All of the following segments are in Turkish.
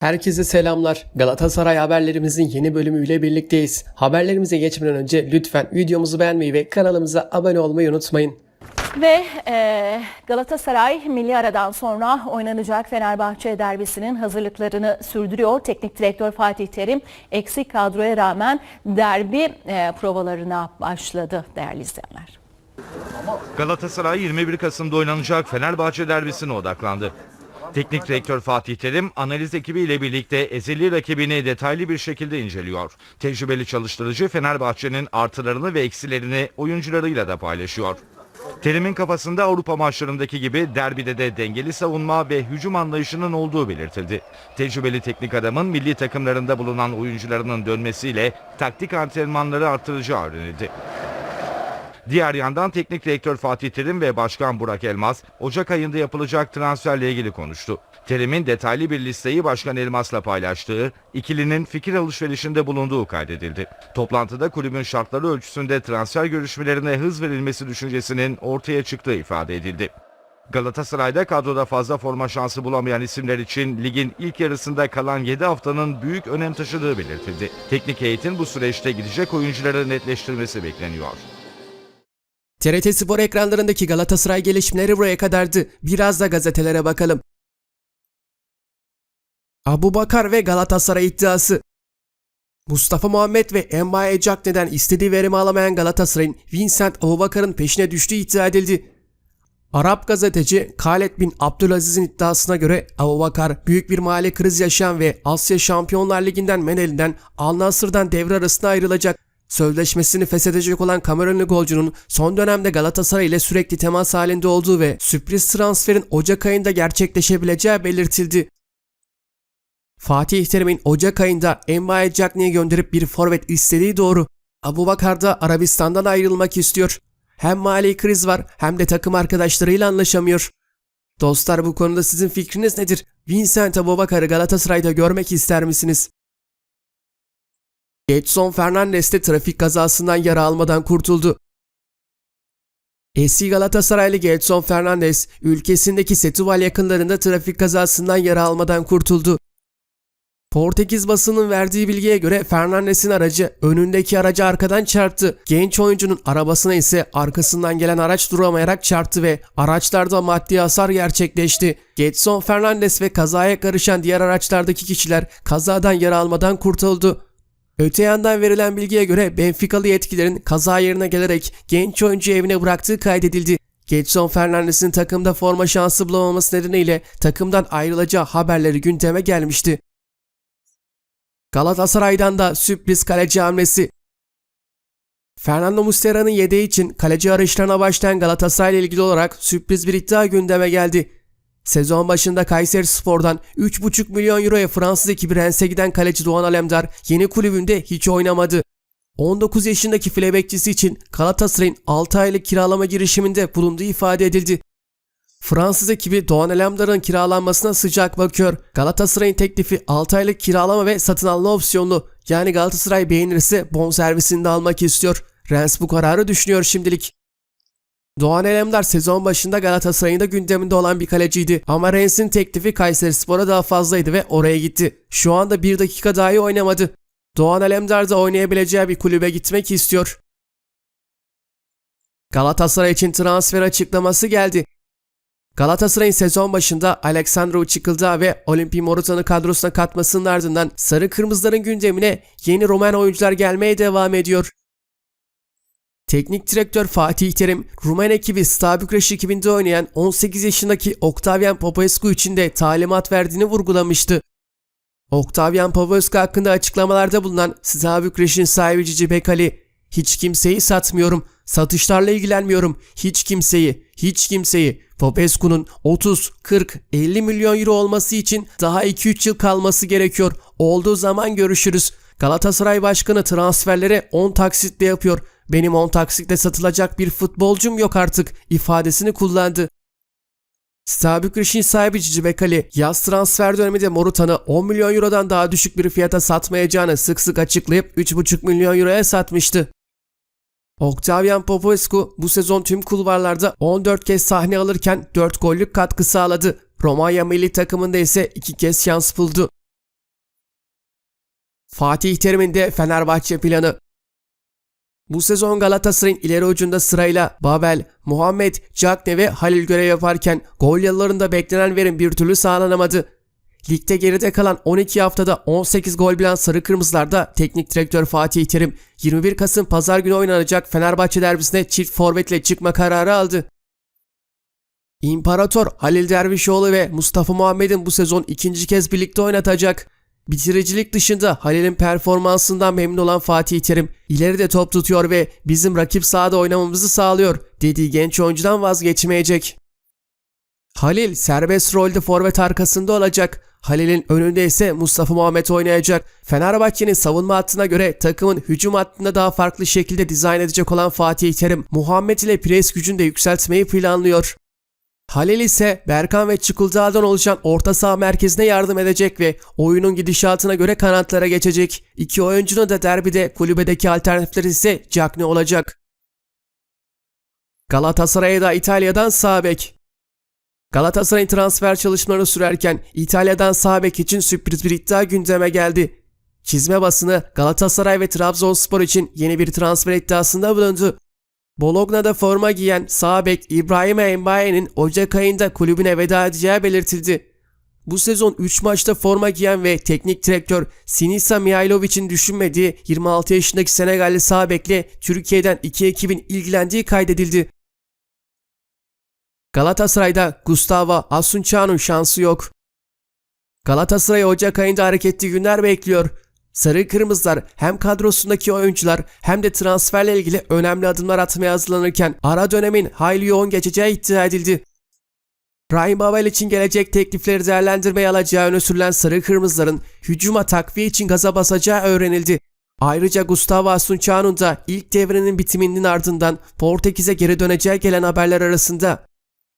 Herkese selamlar. Galatasaray haberlerimizin yeni bölümüyle birlikteyiz. Haberlerimize geçmeden önce lütfen videomuzu beğenmeyi ve kanalımıza abone olmayı unutmayın. Ve e, Galatasaray milli aradan sonra oynanacak Fenerbahçe derbisinin hazırlıklarını sürdürüyor. Teknik direktör Fatih Terim eksik kadroya rağmen derbi e, provalarına başladı değerli izleyenler. Galatasaray 21 Kasım'da oynanacak Fenerbahçe derbisine odaklandı. Teknik direktör Fatih Terim analiz ekibiyle birlikte ezeli rakibini detaylı bir şekilde inceliyor. Tecrübeli çalıştırıcı Fenerbahçe'nin artılarını ve eksilerini oyuncularıyla da paylaşıyor. Terim'in kafasında Avrupa maçlarındaki gibi derbide de dengeli savunma ve hücum anlayışının olduğu belirtildi. Tecrübeli teknik adamın milli takımlarında bulunan oyuncularının dönmesiyle taktik antrenmanları artıracağı öğrenildi. Diğer yandan teknik direktör Fatih Terim ve Başkan Burak Elmas Ocak ayında yapılacak transferle ilgili konuştu. Terim'in detaylı bir listeyi Başkan Elmas'la paylaştığı, ikilinin fikir alışverişinde bulunduğu kaydedildi. Toplantıda kulübün şartları ölçüsünde transfer görüşmelerine hız verilmesi düşüncesinin ortaya çıktığı ifade edildi. Galatasaray'da kadroda fazla forma şansı bulamayan isimler için ligin ilk yarısında kalan 7 haftanın büyük önem taşıdığı belirtildi. Teknik heyetin bu süreçte gidecek oyuncuları netleştirmesi bekleniyor. TRT Spor ekranlarındaki Galatasaray gelişmeleri buraya kadardı. Biraz da gazetelere bakalım. Abu Bakar ve Galatasaray iddiası. Mustafa Muhammed ve Embaye Cagney'den istediği verimi alamayan Galatasaray'ın Vincent Abubakar'ın peşine düştüğü iddia edildi. Arap gazeteci Khaled bin Abdülaziz'in iddiasına göre Abubakar büyük bir mali kriz yaşayan ve Asya Şampiyonlar Ligi'nden men elinden Al Nassr'dan devre arasında ayrılacak. Sözleşmesini feshedecek olan Kamerunlu golcunun son dönemde Galatasaray ile sürekli temas halinde olduğu ve sürpriz transferin Ocak ayında gerçekleşebileceği belirtildi. Fatih Terim'in Ocak ayında Embaye Cagney'i gönderip bir forvet istediği doğru. Abubakar da Arabistan'dan ayrılmak istiyor. Hem mali kriz var hem de takım arkadaşlarıyla anlaşamıyor. Dostlar bu konuda sizin fikriniz nedir? Vincent Abubakar'ı Galatasaray'da görmek ister misiniz? Getson Fernandes de trafik kazasından yara almadan kurtuldu. Eski Galatasaraylı Getson Fernandes, ülkesindeki Setúbal yakınlarında trafik kazasından yara almadan kurtuldu. Portekiz basının verdiği bilgiye göre Fernandes'in aracı önündeki aracı arkadan çarptı. Genç oyuncunun arabasına ise arkasından gelen araç duramayarak çarptı ve araçlarda maddi hasar gerçekleşti. Getson Fernandes ve kazaya karışan diğer araçlardaki kişiler kazadan yara almadan kurtuldu. Öte yandan verilen bilgiye göre Benficalı yetkililerin kaza yerine gelerek genç oyuncuyu evine bıraktığı kaydedildi. Getson Fernandes'in takımda forma şansı bulamaması nedeniyle takımdan ayrılacağı haberleri gündeme gelmişti. Galatasaray'dan da sürpriz kaleci hamlesi. Fernando Muslera'nın yedeği için kaleci arayışlarına başlayan Galatasaray ile ilgili olarak sürpriz bir iddia gündeme geldi. Sezon başında Kayseri Spor'dan 3,5 milyon euroya Fransız ekibi Rennes'e giden kaleci Doğan Alemdar yeni kulübünde hiç oynamadı. 19 yaşındaki file bekçisi için Galatasaray'ın 6 aylık kiralama girişiminde bulunduğu ifade edildi. Fransız ekibi Doğan Alemdar'ın kiralanmasına sıcak bakıyor. Galatasaray'ın teklifi 6 aylık kiralama ve satın alma opsiyonlu. Yani Galatasaray beğenirse bonservisini de almak istiyor. Rennes bu kararı düşünüyor şimdilik. Doğan Elemdar sezon başında Galatasaray'ın da gündeminde olan bir kaleciydi. Ama Rennes'in teklifi Kayseri Spor'a daha fazlaydı ve oraya gitti. Şu anda bir dakika dahi oynamadı. Doğan Alemdar da oynayabileceği bir kulübe gitmek istiyor. Galatasaray için transfer açıklaması geldi. Galatasaray'ın sezon başında Aleksandro Çıkıldağ ve Olimpi Morutan'ı kadrosuna katmasının ardından Sarı Kırmızıların gündemine yeni Roman oyuncular gelmeye devam ediyor. Teknik direktör Fatih Terim, Rumen ekibi Star Bükreş ekibinde oynayan 18 yaşındaki Octavian Popescu için de talimat verdiğini vurgulamıştı. Octavian Popescu hakkında açıklamalarda bulunan Star Bükreş'in sahibi Cici Bekali, hiç kimseyi satmıyorum, satışlarla ilgilenmiyorum, hiç kimseyi, hiç kimseyi. Popescu'nun 30, 40, 50 milyon euro olması için daha 2-3 yıl kalması gerekiyor. Olduğu zaman görüşürüz. Galatasaray Başkanı transferleri 10 taksitle yapıyor. Benim 10 taksitle satılacak bir futbolcum yok artık ifadesini kullandı. Stabükriş'in sahibi Cici Bekali yaz transfer döneminde Morutan'ı 10 milyon eurodan daha düşük bir fiyata satmayacağını sık sık açıklayıp 3,5 milyon euroya satmıştı. Octavian Popescu bu sezon tüm kulvarlarda 14 kez sahne alırken 4 gollük katkı sağladı. Romanya milli takımında ise 2 kez şans buldu. Fatih Terim'in de Fenerbahçe planı. Bu sezon Galatasaray'ın ileri ucunda sırayla Babel, Muhammed, Cagne ve Halil görev yaparken gol yıllarında beklenen verim bir türlü sağlanamadı. Ligde geride kalan 12 haftada 18 gol bilen Sarı Kırmızılar'da teknik direktör Fatih Terim 21 Kasım pazar günü oynanacak Fenerbahçe derbisine çift forvetle çıkma kararı aldı. İmparator Halil Dervişoğlu ve Mustafa Muhammed'in bu sezon ikinci kez birlikte oynatacak. Bitiricilik dışında Halil'in performansından memnun olan Fatih Terim ileride top tutuyor ve bizim rakip sahada oynamamızı sağlıyor dediği genç oyuncudan vazgeçmeyecek. Halil serbest rolde forvet arkasında olacak. Halil'in önünde ise Mustafa Muhammed oynayacak. Fenerbahçe'nin savunma hattına göre takımın hücum hattında daha farklı şekilde dizayn edecek olan Fatih Terim, Muhammed ile pres gücünü de yükseltmeyi planlıyor. Halil ise Berkan ve Çıkıldağ'dan oluşan orta saha merkezine yardım edecek ve oyunun gidişatına göre kanatlara geçecek. İki oyuncunun da derbide kulübedeki alternatifleri ise Cagney olacak. Galatasaray'a da İtalya'dan sağ bek. Galatasaray'ın transfer çalışmaları sürerken İtalya'dan sağ bek için sürpriz bir iddia gündeme geldi. Çizme basını Galatasaray ve Trabzonspor için yeni bir transfer iddiasında bulundu. Bologna'da forma giyen sağ bek İbrahim Embaye'nin Ocak ayında kulübüne veda edeceği belirtildi. Bu sezon 3 maçta forma giyen ve teknik direktör Sinisa Mihailovic'in düşünmediği 26 yaşındaki Senegalli sağ bekle Türkiye'den iki ekibin ilgilendiği kaydedildi. Galatasaray'da Gustavo Asunca'nın şansı yok. Galatasaray Ocak ayında hareketli günler bekliyor. Sarı Kırmızılar hem kadrosundaki oyuncular hem de transferle ilgili önemli adımlar atmaya hazırlanırken ara dönemin hayli yoğun geçeceği iddia edildi. Ryan Babel için gelecek teklifleri değerlendirmeye alacağı öne sürülen Sarı Kırmızıların hücuma takviye için gaza basacağı öğrenildi. Ayrıca Gustavo Asunca'nın da ilk devrenin bitiminin ardından Portekiz'e geri döneceği gelen haberler arasında.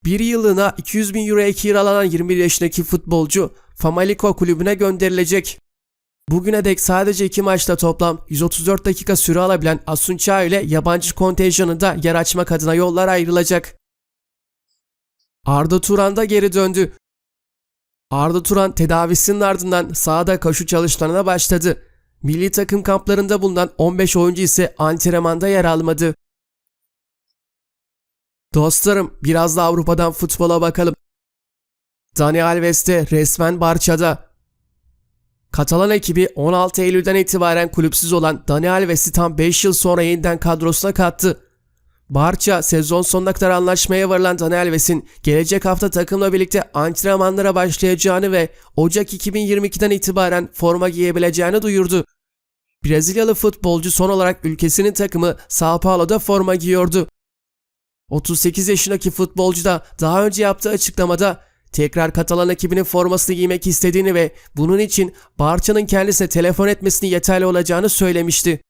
Bir yıllığına 200 bin euroya kiralanan 21 yaşındaki futbolcu Famalicão kulübüne gönderilecek. Bugüne dek sadece iki maçta toplam 134 dakika süre alabilen Asunça ile yabancı kontenjanında yer açmak adına yollar ayrılacak. Arda Turan da geri döndü. Arda Turan tedavisinin ardından sahada koşu çalışmalarına başladı. Milli takım kamplarında bulunan 15 oyuncu ise antrenmanda yer almadı. Dostlarım biraz da Avrupa'dan futbola bakalım. Dani Alves de resmen Barça'da. Katalan ekibi 16 Eylül'den itibaren kulüpsüz olan Dani Alves'i tam 5 yıl sonra yeniden kadrosuna kattı. Barça sezon sonuna kadar anlaşmaya varılan Dani Alves'in gelecek hafta takımla birlikte antrenmanlara başlayacağını ve Ocak 2022'den itibaren forma giyebileceğini duyurdu. Brezilyalı futbolcu son olarak ülkesinin takımı Sao Paulo'da forma giyiyordu. 38 yaşındaki futbolcu da daha önce yaptığı açıklamada tekrar Katalan ekibinin formasını giymek istediğini ve bunun için Barça'nın kendisine telefon etmesini yeterli olacağını söylemişti.